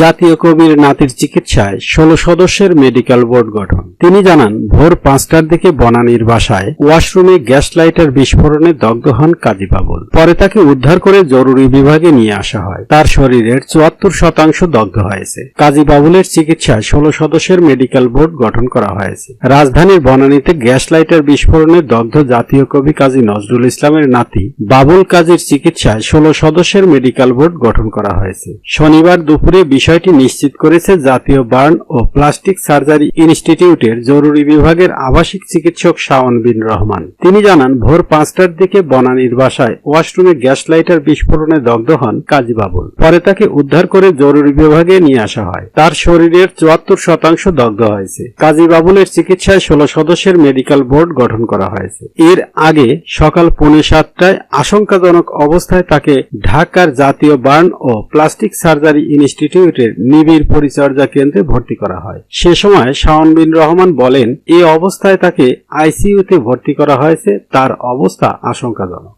জাতীয় কবির নাতির চিকিৎসায় ষোলো সদস্যের মেডিকেল বোর্ড গঠন। তিনি জানান, ভোর পাঁচটার দিকে বনানীর বাসায় ওয়াশরুমে গ্যাস লাইটার বিস্ফোরণে দগ্ধ হন কাজী বাবুল। পরে তাকে উদ্ধার করে জরুরি বিভাগে নিয়ে আসা হয়। তার শরীরের চুয়াত্তর শতাংশ দগ্ধ হয়েছে। কাজী বাবুলের চিকিৎসায় ষোলো সদস্যের মেডিকেল বোর্ড গঠন করা হয়েছে। রাজধানীর বনানীতে গ্যাস লাইটার বিস্ফোরণে দগ্ধ জাতীয় কবি কাজী নজরুল ইসলামের নাতি বাবুল কাজীর চিকিৎসায় ষোলো সদস্যের মেডিকেল বোর্ড গঠন করা হয়েছে। শনিবার দুপুরে বিষয়টি নিশ্চিত করেছে জাতীয় বার্ন ও প্লাস্টিক সার্জারি ইনস্টিটিউটের জরুরি বিভাগের আবাসিক চিকিৎসক শাওন বিন রহমান। তিনি জানান, ভোর পাঁচটার দিকে বনানীর বাসায় ওয়াশরুমে গ্যাস লাইটার বিস্ফোরণে দগ্ধ হন কাজী বাবুল। পরে তাকে উদ্ধার করে জরুরি বিভাগে নিয়ে আসা হয়। তার শরীরের চুয়াত্তর শতাংশ দগ্ধ হয়েছে। কাজী বাবুলের চিকিৎসায় ষোলো সদস্যের মেডিকেল বোর্ড গঠন করা হয়েছে। এর আগে সকাল পৌনে সাতটায় আশঙ্কাজনক অবস্থায় তাকে ঢাকার জাতীয় বার্ন ও প্লাস্টিক সার্জারি ইনস্টিটিউটের নিবিড় পরিচর্যা কেন্দ্রে ভর্তি করা হয়। সে সময় শাওন বিন রহমান বলেন, এ অবস্থায় তাকে আইসিইউতে ভর্তি করা হয়েছে, তার অবস্থা আশঙ্কাজনক।